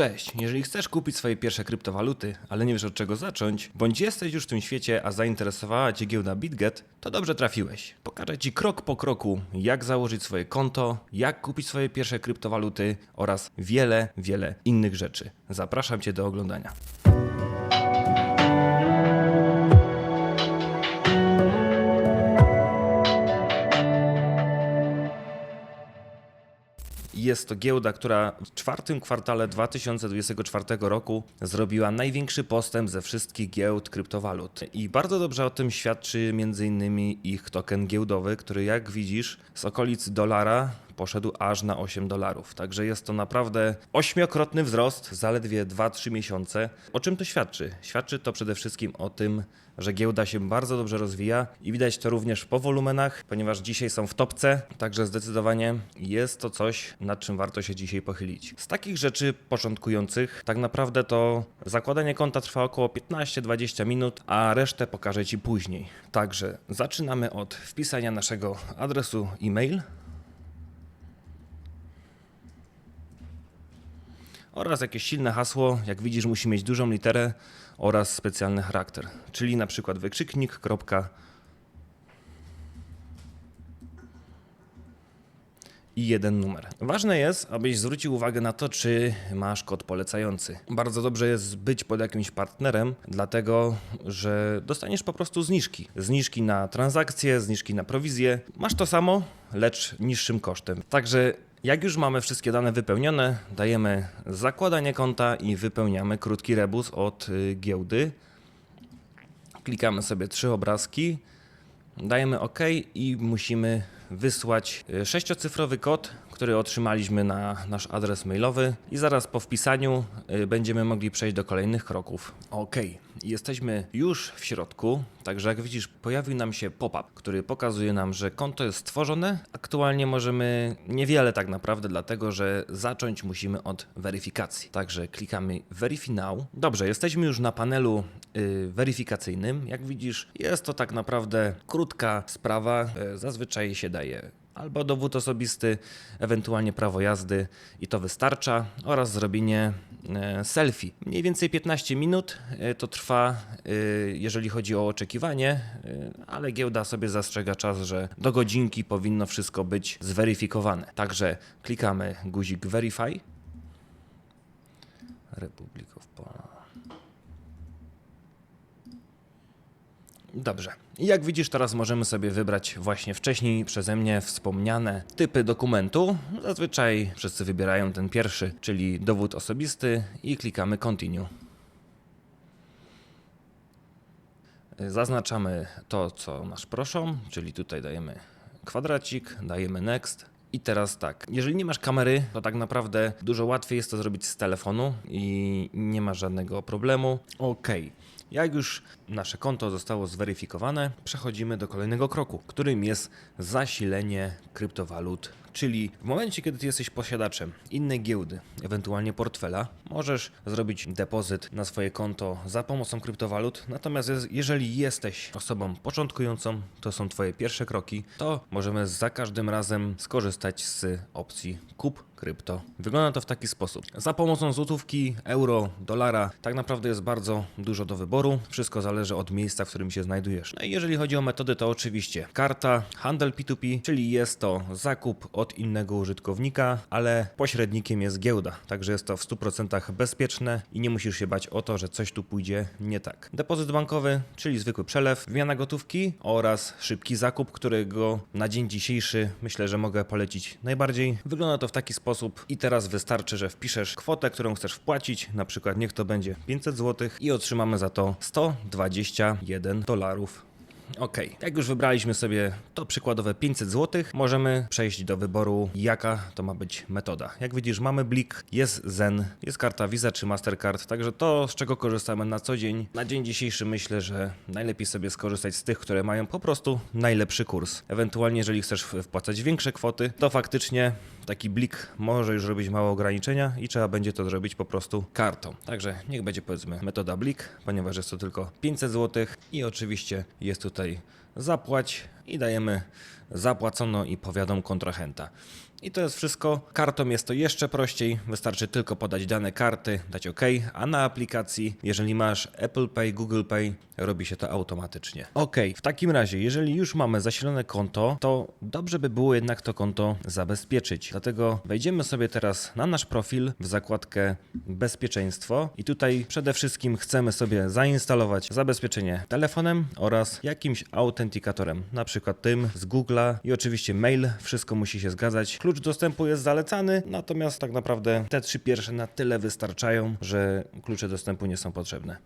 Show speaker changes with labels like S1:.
S1: Cześć! Jeżeli chcesz kupić swoje pierwsze kryptowaluty, ale nie wiesz od czego zacząć, bądź jesteś już w tym świecie, a zainteresowała Cię giełda BitGet, to dobrze trafiłeś. Pokażę Ci krok po kroku, jak założyć swoje konto, jak kupić swoje pierwsze kryptowaluty oraz wiele, wiele innych rzeczy. Zapraszam Cię do oglądania. Jest to giełda, która w czwartym kwartale 2024 roku zrobiła największy postęp ze wszystkich giełd kryptowalut. I bardzo dobrze o tym świadczy m.in. ich token giełdowy, który jak widzisz z okolic dolara poszedł aż na 8 dolarów. Także jest to naprawdę ośmiokrotny wzrost, zaledwie 2-3 miesiące. O czym to świadczy? Świadczy to przede wszystkim o tym, że giełda się bardzo dobrze rozwija i widać to również po wolumenach, ponieważ dzisiaj są w topce, także zdecydowanie jest to coś, nad czym warto się dzisiaj pochylić. Z takich rzeczy początkujących, tak naprawdę to zakładanie konta trwa około 15-20 minut, a resztę pokażę Ci później. Także zaczynamy od wpisania naszego adresu e-mail. Oraz jakieś silne hasło. Jak widzisz, musi mieć dużą literę oraz specjalny charakter, czyli na przykład wykrzyknik, kropka i jeden numer. Ważne jest, abyś zwrócił uwagę na to, czy masz kod polecający. Bardzo dobrze jest być pod jakimś partnerem, dlatego że dostaniesz po prostu zniżki. Zniżki na transakcje, zniżki na prowizję. Masz to samo, lecz niższym kosztem. Także jak już mamy wszystkie dane wypełnione, dajemy zakładanie konta i wypełniamy krótki rebus od y, giełdy. Klikamy sobie trzy obrazki, dajemy OK i musimy wysłać y, sześciocyfrowy kod, który otrzymaliśmy na nasz adres mailowy i zaraz po wpisaniu y, będziemy mogli przejść do kolejnych kroków. OK, jesteśmy już w środku, także jak widzisz pojawił nam się pop-up, który pokazuje nam, że konto jest stworzone. Aktualnie możemy niewiele tak naprawdę, dlatego że zacząć musimy od weryfikacji. Także klikamy Verify Now. Dobrze, jesteśmy już na panelu weryfikacyjnym. Jak widzisz jest to tak naprawdę krótka sprawa. Y, zazwyczaj się daje albo dowód osobisty, ewentualnie prawo jazdy i to wystarcza oraz zrobienie e, selfie. Mniej więcej 15 minut to trwa, jeżeli chodzi o oczekiwanie, ale giełda sobie zastrzega czas, że do godzinki powinno wszystko być zweryfikowane. Także klikamy guzik Verify. Republic of Poland. Dobrze. Jak widzisz, teraz możemy sobie wybrać właśnie wcześniej przeze mnie wspomniane typy dokumentu. Zazwyczaj wszyscy wybierają ten pierwszy, czyli dowód osobisty i klikamy Continue. Zaznaczamy to, co nas proszą, czyli tutaj dajemy kwadracik, dajemy Next. I teraz tak, jeżeli nie masz kamery, to tak naprawdę dużo łatwiej jest to zrobić z telefonu i nie ma żadnego problemu. OK. Jak już nasze konto zostało zweryfikowane, przechodzimy do kolejnego kroku, którym jest zasilenie kryptowalut. Czyli w momencie, kiedy ty jesteś posiadaczem innej giełdy, ewentualnie portfela, możesz zrobić depozyt na swoje konto za pomocą kryptowalut. Natomiast jeżeli jesteś osobą początkującą, to są twoje pierwsze kroki, to możemy za każdym razem skorzystać z opcji kup krypto. Wygląda to w taki sposób. Za pomocą złotówki, euro, dolara, tak naprawdę jest bardzo dużo do wyboru. Wszystko zależy od miejsca, w którym się znajdujesz. No i jeżeli chodzi o metody, to oczywiście karta, handel P2P, czyli jest to zakup od innego użytkownika, ale pośrednikiem jest giełda. Także jest to w 100% bezpieczne i nie musisz się bać o to, że coś tu pójdzie nie tak. Depozyt bankowy, czyli zwykły przelew, wymiana gotówki oraz szybki zakup, którego na dzień dzisiejszy myślę, że mogę polecić najbardziej. Wygląda to w taki sposób i teraz wystarczy, że wpiszesz kwotę, którą chcesz wpłacić, na przykład niech to będzie 500 zł i otrzymamy za to 121 dolarów. Ok, jak już wybraliśmy sobie to przykładowe 500 zł, możemy przejść do wyboru, jaka to ma być metoda. Jak widzisz, mamy Blik, jest Zen, jest karta Visa czy Mastercard, także to, z czego korzystamy na co dzień. Na dzień dzisiejszy myślę, że najlepiej sobie skorzystać z tych, które mają po prostu najlepszy kurs. Ewentualnie, jeżeli chcesz wpłacać większe kwoty, to faktycznie taki Blik może już robić małe ograniczenia i trzeba będzie to zrobić po prostu kartą. Także niech będzie powiedzmy metoda Blik, ponieważ jest to tylko 500 zł i oczywiście jest tutaj tutaj zapłać i dajemy zapłacono i powiadom kontrahenta. I to jest wszystko. Kartą jest to jeszcze prościej. Wystarczy tylko podać dane karty, dać OK, a na aplikacji, jeżeli masz Apple Pay, Google Pay, robi się to automatycznie. OK, w takim razie, jeżeli już mamy zasilone konto, to dobrze by było jednak to konto zabezpieczyć. Dlatego wejdziemy sobie teraz na nasz profil w zakładkę Bezpieczeństwo i tutaj przede wszystkim chcemy sobie zainstalować zabezpieczenie telefonem oraz jakimś autentykatorem, na przykład tym z Google'a i oczywiście mail, wszystko musi się zgadzać. Klucz dostępu jest zalecany, natomiast tak naprawdę te trzy pierwsze na tyle wystarczają, że klucze dostępu nie są potrzebne.